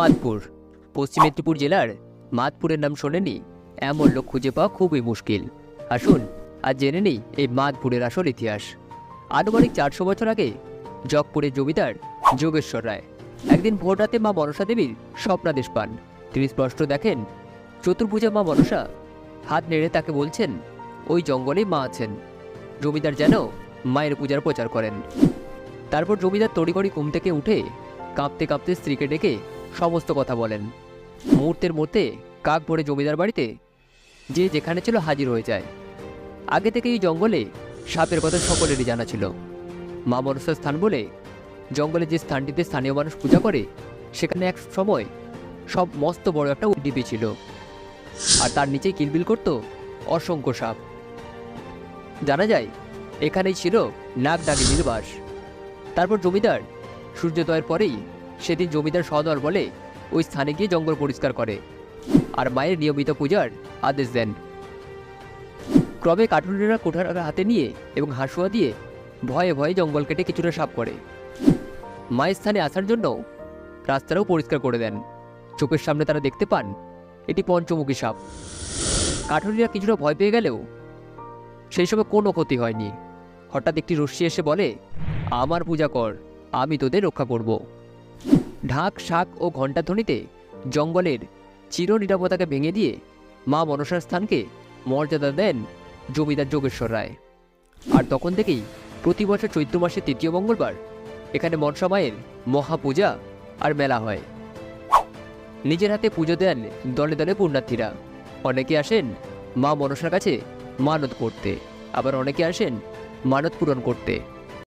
মাদপুর। পশ্চিম মেদিনীপুর জেলার মাদপুরের নাম শোনেনি এমন লোক খুঁজে পাওয়া খুবই মুশকিল। আসুন আর জেনে নেই এই মাদপুরের আসল ইতিহাস। আনুমানিক চারশো বছর আগে জগপুরের জমিদার যোগেশ্বর রায় একদিন ভোর মা মনসা দেবীর স্বপ্নাদেশ পান। তিনি স্পষ্ট দেখেন, চতুর্ভুজা মা মনসা হাত নেড়ে তাকে বলছেন, ওই জঙ্গলে মা আছেন। জমিদার যেন মায়ের পূজার প্রচার করেন। তারপর জমিদার তড়িঘড়ি ঘুম থেকে উঠে কাঁপতে কাঁপতে স্ত্রীকে ডেকে সমস্ত কথা বলেন। মুহূর্তের মধ্যে কাক ভরে জমিদার বাড়িতে যে যেখানে ছিল হাজির হয়ে যায়। আগে থেকে এই জঙ্গলে সাপের কথা সকলেরই জানা ছিল। মা মনসার স্থান বলে জঙ্গলে যে স্থানটিতে স্থানীয় মানুষ পূজা করে, সেখানে এক সময় সব মস্ত বড় একটা উদ্দীপী ছিল। আর তার নিচেই কিলবিল করত অসংখ্য সাপ। জানা যায়, এখানেই ছিল নাগ ডাকিনীর বাস। তারপর জমিদার সূর্যোদয়ের পরেই সেদিন জমিদার সদর বলে ওই স্থানে গিয়ে জঙ্গল পরিষ্কার করে আর মায়ের নিয়মিত পূজার আদেশ দেন। ক্রমে কাঠুরেরা কোঠার হাতে নিয়ে এবং হাসুয়া দিয়ে ভয়ে ভয়ে জঙ্গল কেটে কিছুটা সাফ করে। মায়ের স্থানে আসার জন্য রাস্তাটাও পরিষ্কার করে দেন। চোখের সামনে তারা দেখতে পান এটি পঞ্চমুখী সাপ। কাঠুরিরা কিছুটা ভয় পেয়ে গেলেও সেই সময় কোনো ক্ষতি হয়নি। হঠাৎ একটি রশ্মি এসে বলে, আমার পূজা কর, আমি তোদের রক্ষা করব। ঢাক, শাক ও ঘণ্টাধ্বনিতে জঙ্গলের চির নিরাপত্তাকে ভেঙে দিয়ে মা মনসার স্থানকে মর্যাদা দেন জমিদার যোগেশ্বর রায়। আর তখন থেকেই প্রতি বছর চৈত্র মাসের তৃতীয় মঙ্গলবার এখানে মনসা মায়ের মহাপূজা আর মেলা হয়। নিজের হাতে পুজো দেন দলে দলে পুণ্যার্থীরা। অনেকে আসেন মা মনসার কাছে মানত করতে, আবার অনেকে আসেন মানত পূরণ করতে।